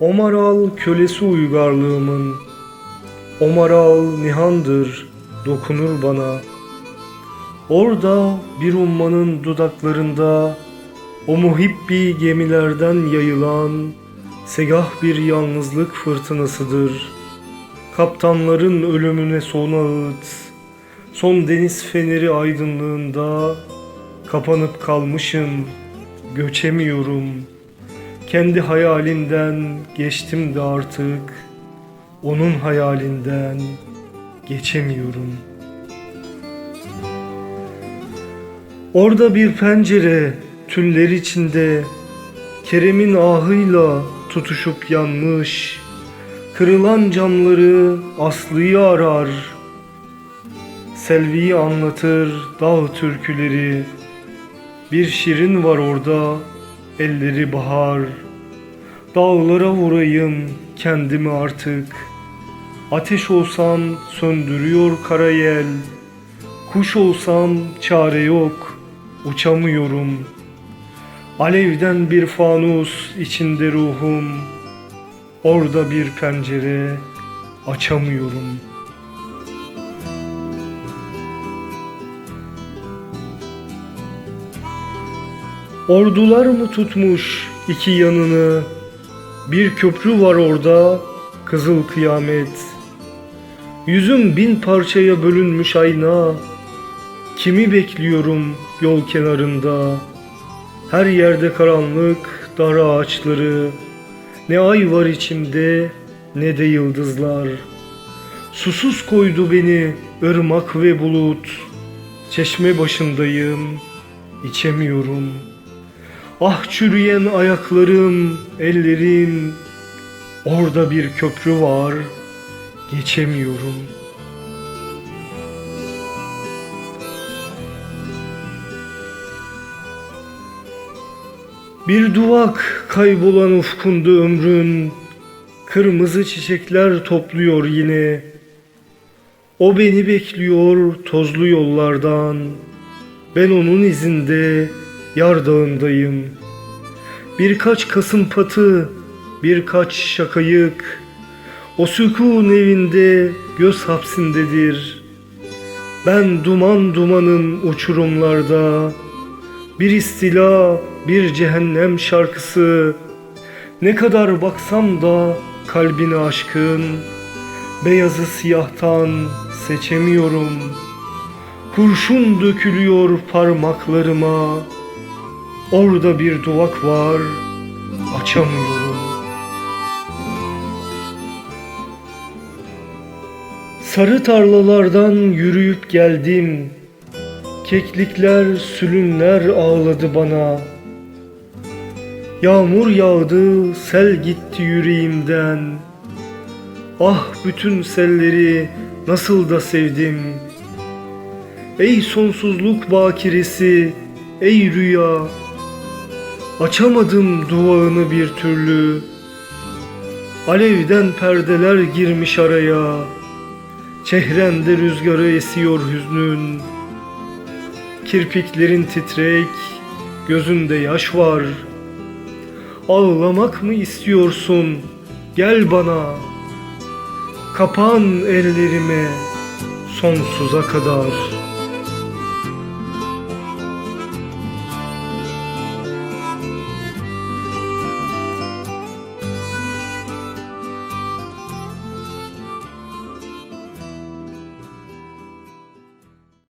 Omaral kölesi uygarlığımın, Omaral nihandır, dokunur bana. Orada bir ummanın dudaklarında, O muhibbi gemilerden yayılan, Segah bir yalnızlık fırtınasıdır. Kaptanların ölümüne son ağıt, Son deniz feneri aydınlığında, Kapanıp kalmışım, göçemiyorum.'' Kendi hayalinden geçtim de artık onun hayalinden geçemiyorum. Orada bir pencere tüller içinde Kerem'in ahıyla tutuşup yanmış Kırılan camları Aslı'yı arar Selvi'yi anlatır dağ türküleri Bir şirin var orada elleri bahar. Dağlara vurayım kendimi artık Ateş olsam söndürüyor kara yel Kuş olsam çare yok uçamıyorum Alevden bir fanus içinde ruhum Orada bir pencere açamıyorum.'' Ordular mı tutmuş iki yanını? Bir köprü var orada, kızıl kıyamet. Yüzüm bin parçaya bölünmüş ayna. Kimi bekliyorum yol kenarında? Her yerde karanlık, dar ağaçları. Ne ay var içimde, ne de yıldızlar. Susuz koydu beni ırmak ve bulut. Çeşme başındayım, içemiyorum.'' Ah çürüyen ayaklarım, ellerim Orada bir köprü var Geçemiyorum Bir duvak kaybolan ufkunda ömrün. Kırmızı çiçekler topluyor yine. O beni bekliyor tozlu yollardan. Ben onun izinde Yar dağındayım. Birkaç kasım patı, birkaç şakayık, o sükun evinde göz hapsindedir. Ben duman dumanım uçurumlarda, bir istila, bir cehennem şarkısı. Ne kadar baksam da kalbine aşkın, beyazı siyahtan seçemiyorum. Kurşun dökülüyor parmaklarıma.'' Orada bir duvak var, açamıyorum. Sarı tarlalardan yürüyüp geldim. Keklikler, sülünler ağladı bana. Yağmur yağdı, sel gitti yüreğimden. Ah bütün selleri nasıl da sevdim. Ey sonsuzluk bakiresi, ey rüya, Açamadım duvağını bir türlü. Alevden perdeler girmiş araya. Çehrende rüzgarı esiyor hüznün. Kirpiklerin titrek Gözünde yaş var Ağlamak mı istiyorsun? Gel bana. Kapan ellerime Sonsuza kadar